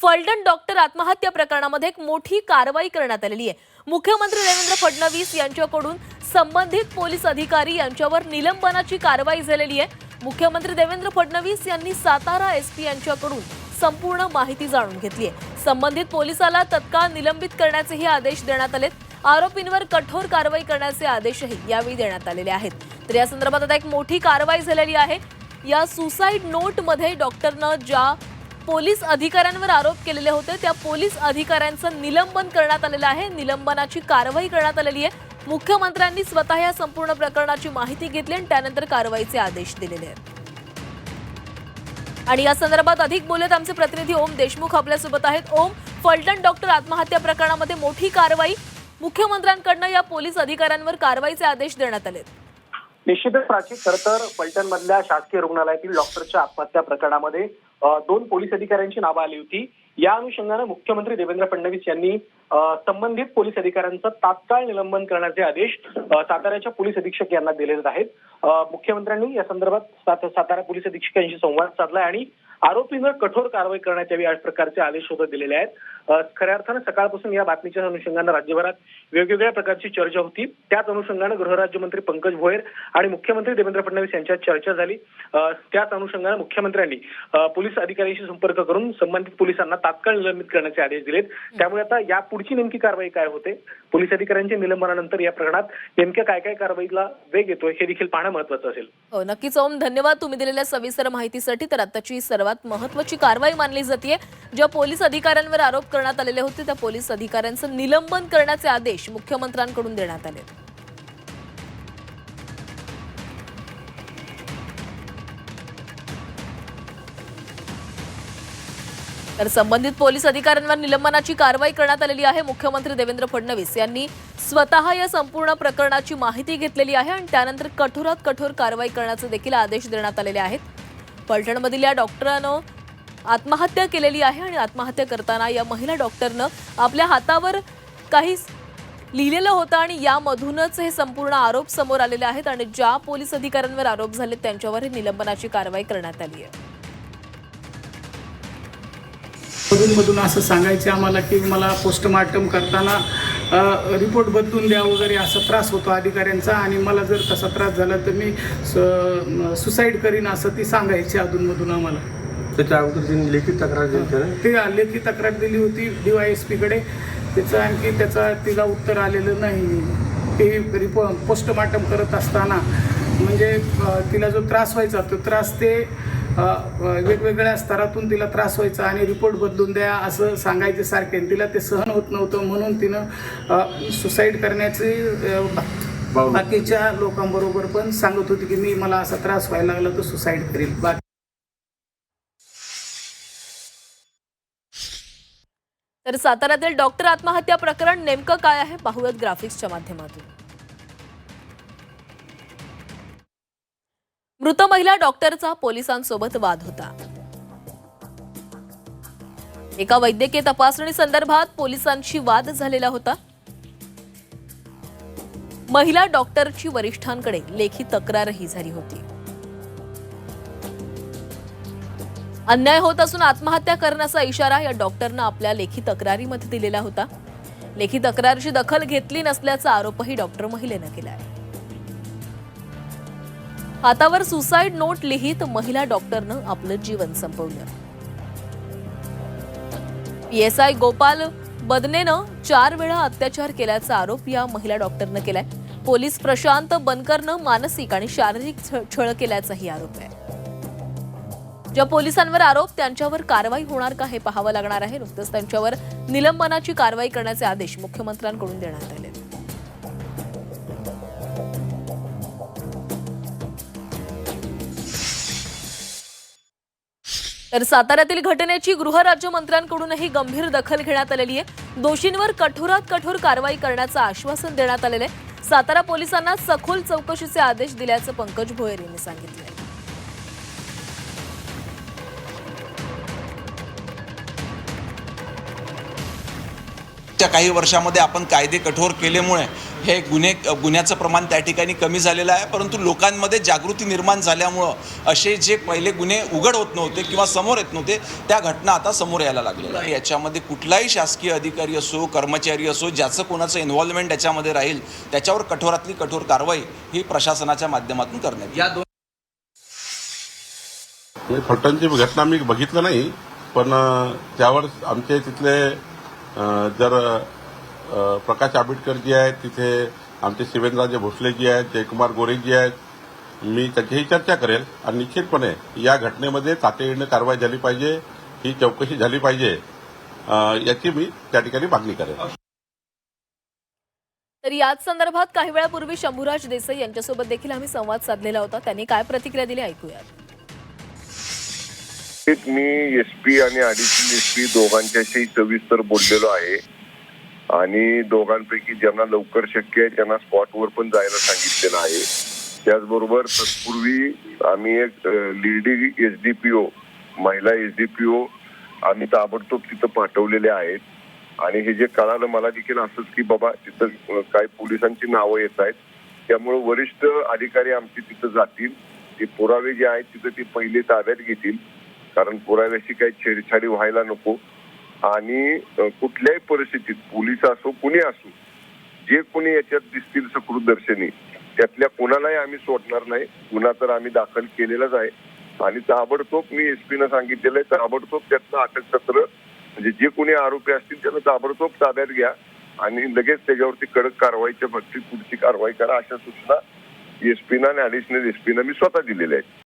Phaltan doctor आत्महत्या प्रकरणामध्ये एक मोठी कारवाई करण्यात आलेली आहे. मुख्यमंत्री देवेंद्र फडणवीस यांच्याकडून संबंधित पोलीस अधिकारी यांच्यावर निलंबनाची कारवाई झालेली आहे. मुख्यमंत्री देवेंद्र फडणवीस यांनी सातारा एस पी यांच्याकडून संपूर्ण माहिती जाणून घेतली आहे. संबंधित पोलिसाला तत्काळ निलंबित करण्याचेही आदेश देण्यात आलेत. आरोपींवर कठोर कारवाई करण्याचे आदेशही यावेळी देण्यात आलेले आहेत. तर या संदर्भात आता एक मोठी कारवाई झालेली आहे. या सुसाईड नोटमध्ये डॉक्टरनं ज्या पोलीस अधिकाऱ्यांवर आरोप केलेले होते. त्या पोलीस अधिकाऱ्यांचं निलंबन करण्यात आलेलं आहे. निलंबनाची कारवाई करण्यात आलेली आहे. मुख्यमंत्र्यांनी स्वतः या संपूर्ण प्रकरणाची माहिती घेतली आणि त्यानंतर कारवाईचे आदेश दिलेले आहेत. आणि या संदर्भात अधिक बोलत आमचे प्रतिनिधी ओम देशमुख आपल्यासोबत आहेत. ओम फलटण डॉक्टर आत्महत्या प्रकरणामध्ये मोठी कारवाई. मुख्यमंत्र्यांकडनं या पोलीस अधिकाऱ्यांवर कारवाईचे आदेश देण्यात आलेत. निश्चितच प्राची खर तर फलटण मधल्या शासकीय रुग्णालयातील डॉक्टरच्या आत्महत्या प्रकरणामध्ये दोन पोलीस अधिकाऱ्यांची नावं आली होती. या अनुषंगानं मुख्यमंत्री देवेंद्र फडणवीस यांनी संबंधित पोलीस अधिकाऱ्यांचं तात्काळ निलंबन करण्याचे आदेश साताऱ्याच्या पोलीस अधीक्षक यांना दिलेले आहेत. मुख्यमंत्र्यांनी या संदर्भात सात- सातारा पोलीस अधीक्षकांशी संवाद साधला आणि आरोपींवर कठोर कारवाई करण्यात यावी अशा प्रकारचे आदेश सुद्धा दिलेले आहेत. खऱ्या अर्थानं सकाळपासून या बातमीच्या अनुषंगानं राज्यभरात वेगवेगळ्या प्रकारची चर्चा होती. त्याच अनुषंगानं गृहराज्यमंत्री पंकज भोयर आणि मुख्यमंत्री देवेंद्र फडणवीस यांच्यात चर्चा झाली. त्याच अनुषंगानं मुख्यमंत्र्यांनी पोलीस अधिकाऱ्यांशी संपर्क करून संबंधित पोलिसांना तात्काळ निलंबित करण्याचे आदेश दिलेत. त्यामुळे आता या पुढची नेमकी कारवाई काय होते? पोलीस अधिकाऱ्यांच्या निलंबनानंतर या प्रकरणात नेमक्या काय काय कारवाईला वेग येतोय हे देखील पाहणं महत्वाचं असेल. हो, नक्कीच ओम धन्यवाद तुम्ही दिलेल्या सविस्तर माहितीसाठी. तर आताची सर्वात महत्वाची कारवाई मानली जाते ज्या पोलीस अधिकाऱ्यांवर आरोप करण्यात आलेले होते त्या पोलीस अधिकाऱ्यांचं निलंबन करण्याचे आदेश मुख्यमंत्र्यांकडून देण्यात आले. तर संबंधित पोलीस अधिकाऱ्यांवर निलंबनाची कारवाई करण्यात आलेली आहे. मुख्यमंत्री देवेंद्र फडणवीस यांनी स्वतः या संपूर्ण प्रकरणाची माहिती घेतलेली आहे आणि त्यानंतर कठोरात कठोर कारवाई करण्याचे देखील आदेश देण्यात आलेले आहेत. पलटणमधील या डॉक्टरानं आत्महत्या केलेली आहे आणि आत्महत्या करताना या महिला डॉक्टरनं आपल्या हातावर काही लिहिलेलं होतं आणि यामधूनच हे संपूर्ण आरोप समोर आलेले आहेत आणि ज्या पोलीस अधिकाऱ्यांवर आरोप झाले त्यांच्यावर ही निलंबनाची कारवाई करण्यात आली आहे. मधून मधून असं सांगायचं आम्हाला की मला पोस्टमार्टम करताना रिपोर्ट बदलून द्या वगैरे असा त्रास होतो अधिकाऱ्यांचा आणि मला जर तसा त्रास झाला तर मी सुसाईड करीन असं ती सांगायची अधूनमधून आम्हाला. त्याच्या अगोदर त्यांनी लेखी तक्रार दिली ते लेखी तक्रार दिली होती डी वाय एस पीकडे त्याचं आणखी त्याचा तिला उत्तर आलेलं नाही. ते रिपो पोस्टमार्टम करत असताना. म्हणजे तिला जो त्रास व्हायचा तो त्रास ते वेगवेगळ्या स्तरातून तिला त्रास व्हायचा आणि रिपोर्ट बदलून द्या असं सांगायचे सारखे. तिला ते सहन होत नव्हतं म्हणून तिनं सुसाईड करण्याची. बाकीच्या लोकांबरोबर पण सांगत होती की मी मला असा त्रास व्हायला लागला तर सुसाईड करेल बाकी तर साताऱ्यातील डॉक्टर आत्महत्या प्रकरण नेमकं काय आहे? पाहूयात ग्राफिक्सच्या माध्यमातून. मृत महिला डॉक्टरचा पोलिसांसोबत वाद होता. एका वैद्यकीय तपासणी संदर्भात पोलिसांशी वाद झालेला होता. महिला डॉक्टरची वरिष्ठांकडे लेखी तक्रारही झाली होती. अन्याय होत असून आत्महत्या करण्याचा इशारा या डॉक्टरनं आपल्या लेखी तक्रारीमध्ये दिलेला होता. लेखी तक्रारची दखल घेतली नसल्याचा आरोपही डॉक्टर महिलेनं केला आहे हातावर सुसाईड नोट लिहित महिला डॉक्टरनं आपलं जीवन संपवलं. पीएसआय गोपाल बदनेनं चार वेळा अत्याचार केल्याचा आरोप या महिला डॉक्टरनं केलाय. पोलीस प्रशांत बनकरनं मानसिक आणि शारीरिक छ- छळ केल्याचाही आरोप आहे. ज्या पोलिसांवर आरोप त्यांच्यावर कारवाई होणार का हे पाहावं लागणार आहे नुकतंच त्यांच्यावर निलंबनाची कारवाई करण्याचे आदेश मुख्यमंत्र्यांकडून देण्यात आले तर साताऱ्यातील घटनेची गृहराज्यमंत्र्यांकडूनही गंभीर दखल घेण्यात आलेली आहे. दोषींवर कठोरात कठोर कारवाई करण्याचं आश्वासन देण्यात आलेलं आहे. सातारा पोलिसांना सखोल चौकशीचे आदेश दिल्याचं पंकज भोयर यांनी सांगितलं मागच्या काही वर्षामध्ये आपण कायदे कठोर केल्यामुळे हे गुन्हे गुन्ह्याचं प्रमाण त्या ठिकाणी कमी झालेलं आहे. परंतु लोकांमध्ये जागृती निर्माण झाल्यामुळं असे जे पहिले गुन्हे उघड होत नव्हते किंवा समोर येत नव्हते त्या घटना आता समोर यायला लागलेल्या आहे याच्यामध्ये कुठलाही शासकीय अधिकारी असो कर्मचारी असो ज्याचं कोणाचं इन्व्हॉल्वमेंट याच्यामध्ये राहील त्याच्यावर कठोरातली कठोर कारवाई ही प्रशासनाच्या माध्यमातून करण्यात या दोन घटना मी बघितलं नाही पण त्यावर आमचे तिथले जर प्रकाश आंबेडकर जी आहेत तिथे आमचे शिवेंद्रराजे भोसले जी आहेत जयकुमार गोरे जी आहेत मी त्यांच्याही चर्चा करेल आणि निश्चितपणे या घटनेमध्ये तातडीनं कारवाई झाली पाहिजे ही चौकशी झाली पाहिजे याची मी त्या ठिकाणी मागणी करेल. तर याच संदर्भात काही वेळापूर्वी शंभूराज देसाई यांच्यासोबत देखील आम्ही संवाद साधलेला होता. त्यांनी काय प्रतिक्रिया दिली ऐकूयात. एक मी एस पी आणि अडिशनल एस पी दोघांच्याशी सविस्तर बोललेलो आहे. आणि दोघांपैकी ज्यांना लवकर शक्य आहे त्यांना स्पॉटवर पण जायला सांगितलेलं आहे. त्याचबरोबर तत्पूर्वी आम्ही एक lady S D P O महिला एस डी पी ओ आम्ही ताबडतोब तिथं पाठवलेले आहेत. आणि हे जे कळालं मला देखील असंच की बाबा तिथं काही पोलिसांची नावं येत आहेत. त्यामुळे वरिष्ठ अधिकारी आमचे तिथं जातील. ते पुरावे जे आहेत तिथं ते पहिले ताब्यात घेतील. कारण पुराव्याशी काही छेडछाडी व्हायला नको. आणि कुठल्याही परिस्थितीत पोलीस असो कुणी असो जे कोणी याच्यात दिसतील सकृतदर्शनी त्यातल्या कोणालाही आम्ही सोडणार नाही. गुन्हा तर आम्ही दाखल केलेलाच आहे. आणि ताबडतोब मी एसपीनं सांगितलेलं आहे ताबडतोब त्यातनं अटकसत्र म्हणजे जे कोणी आरोपी असतील त्यांना ताबडतोब ताब्यात घ्या. आणि लगेच त्याच्यावरती कडक कारवाईच्या बाबतीत पुढची कारवाई करा अशा सूचना एस पीनं आणि ऍडिशनल एसपीनं मी स्वतः दिलेल्या आहेत.